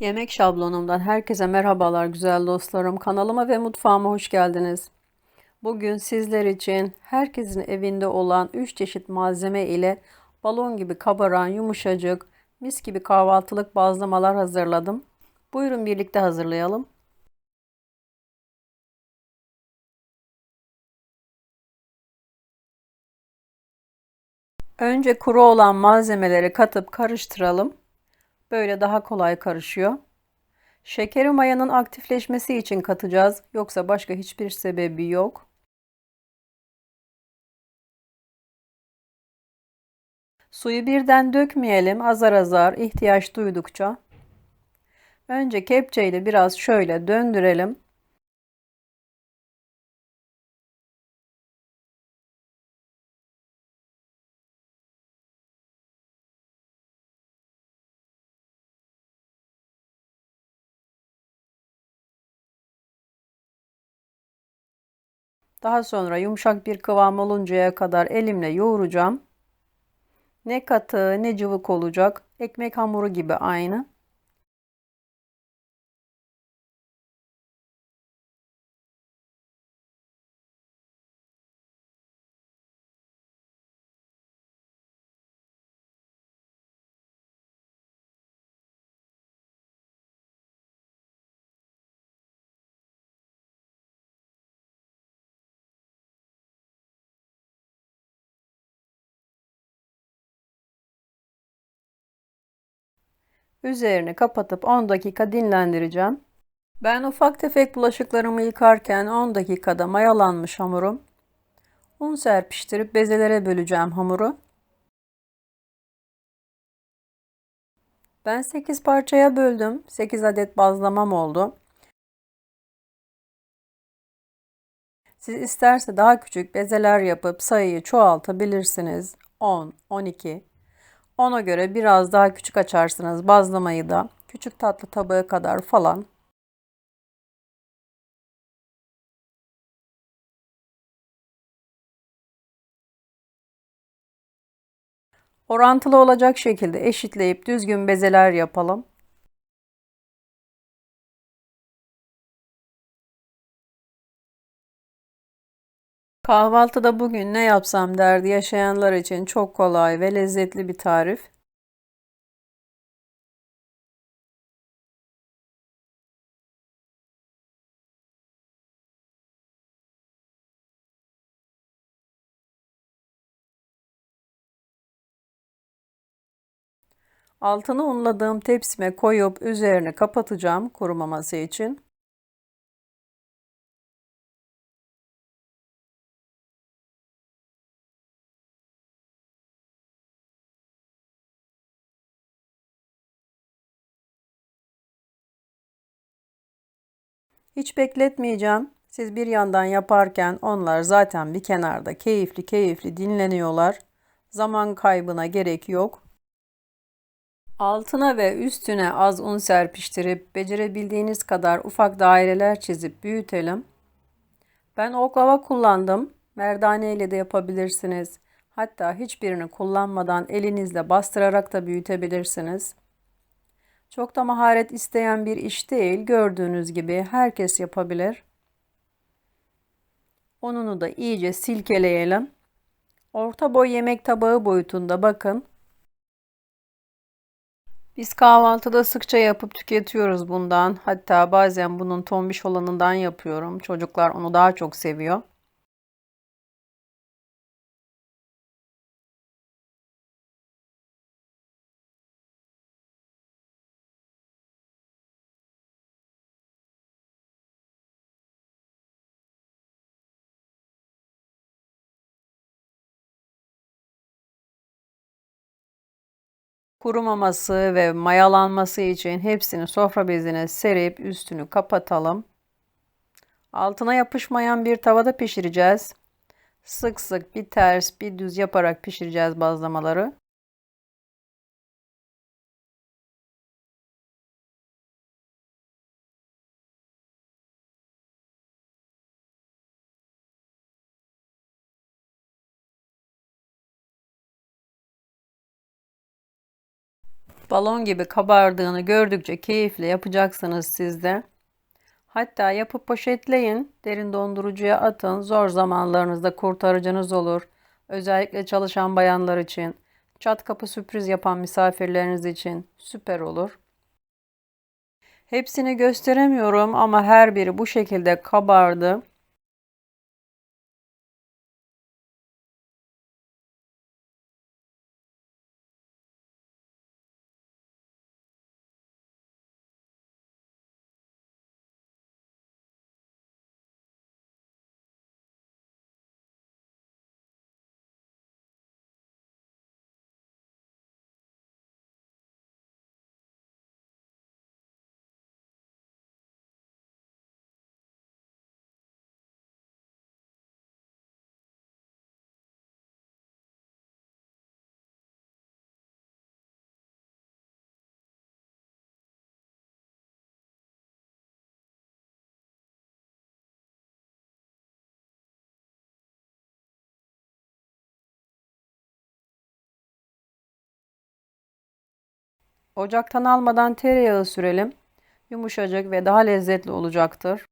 Yemek şablonumdan herkese merhabalar güzel dostlarım. Kanalıma ve mutfağıma hoş geldiniz. Bugün sizler için herkesin evinde olan 3 çeşit malzeme ile balon gibi kabaran yumuşacık, mis gibi kahvaltılık bazlamalar hazırladım. Buyurun birlikte hazırlayalım. Önce kuru olan malzemeleri katıp karıştıralım. Böyle daha kolay karışıyor. Şekeri mayanın aktifleşmesi için katacağız. Yoksa başka hiçbir sebebi yok. Suyu birden dökmeyelim. Azar azar ihtiyaç duydukça. Önce kepçeyle biraz şöyle döndürelim. Daha sonra yumuşak bir kıvam oluncaya kadar elimle yoğuracağım. Ne katı ne cıvık olacak. Ekmek hamuru gibi aynı. Üzerini kapatıp 10 dakika dinlendireceğim. Ben ufak tefek bulaşıklarımı yıkarken 10 dakikada mayalanmış hamurum. Un serpiştirip bezelere böleceğim hamuru. Ben 8 parçaya böldüm. 8 adet bazlamam oldu. Siz isterse daha küçük bezeler yapıp sayıyı çoğaltabilirsiniz. 10, 12, ona göre biraz daha küçük açarsınız bazlamayı da. Küçük tatlı tabağı kadar falan. Orantılı olacak şekilde eşitleyip düzgün bezeler yapalım. Kahvaltıda bugün ne yapsam derdi yaşayanlar için çok kolay ve lezzetli bir tarif. Altını unladığım tepsime koyup üzerine kapatacağım kurumaması için. Hiç bekletmeyeceğim. Siz bir yandan yaparken onlar zaten bir kenarda keyifli keyifli dinleniyorlar. Zaman kaybına gerek yok. Altına ve üstüne az un serpiştirip becerebildiğiniz kadar ufak daireler çizip büyütelim. Ben oklava kullandım. Merdane ile de yapabilirsiniz. Hatta hiçbirini kullanmadan elinizle bastırarak da büyütebilirsiniz. Çok da maharet isteyen bir iş değil. Gördüğünüz gibi herkes yapabilir. Ununu da iyice silkeleyelim. Orta boy yemek tabağı boyutunda bakın. Biz kahvaltıda sıkça yapıp tüketiyoruz bundan. Hatta bazen bunun tombiş olanından yapıyorum. Çocuklar onu daha çok seviyor. Kurumaması ve mayalanması için hepsini sofra bezine serip üstünü kapatalım. Altına yapışmayan bir tavada pişireceğiz. Sık sık bir ters bir düz yaparak pişireceğiz bazlamaları. Balon gibi kabardığını gördükçe keyifle yapacaksınız siz de. Hatta yapıp poşetleyin, derin dondurucuya atın. Zor zamanlarınızda kurtarıcınız olur. Özellikle çalışan bayanlar için, çat kapı sürpriz yapan misafirleriniz için süper olur. Hepsini gösteremiyorum ama her biri bu şekilde kabardı. Ocaktan almadan tereyağı sürelim. Yumuşacık ve daha lezzetli olacaktır.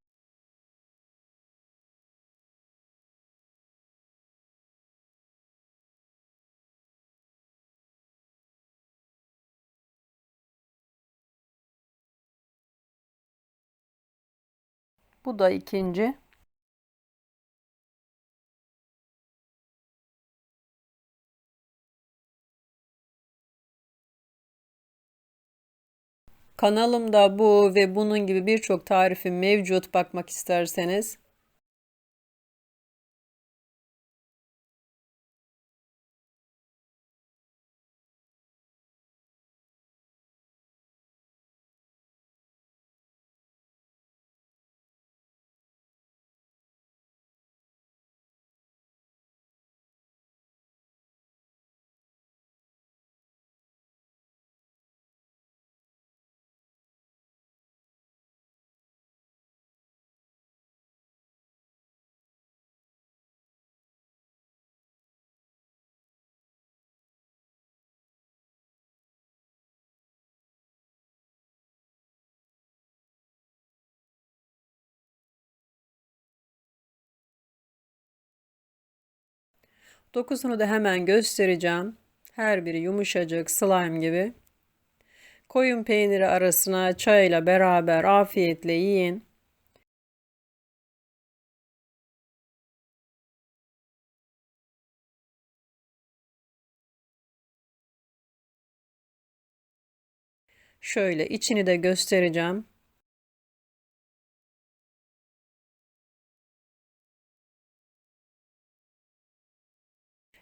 Bu da ikinci. Kanalımda bu ve bunun gibi birçok tarifim mevcut bakmak isterseniz. Dokusunu da hemen göstereceğim. Her biri yumuşacık, slime gibi. Koyun peyniri arasına çayla beraber afiyetle yiyin. Şöyle içini de göstereceğim.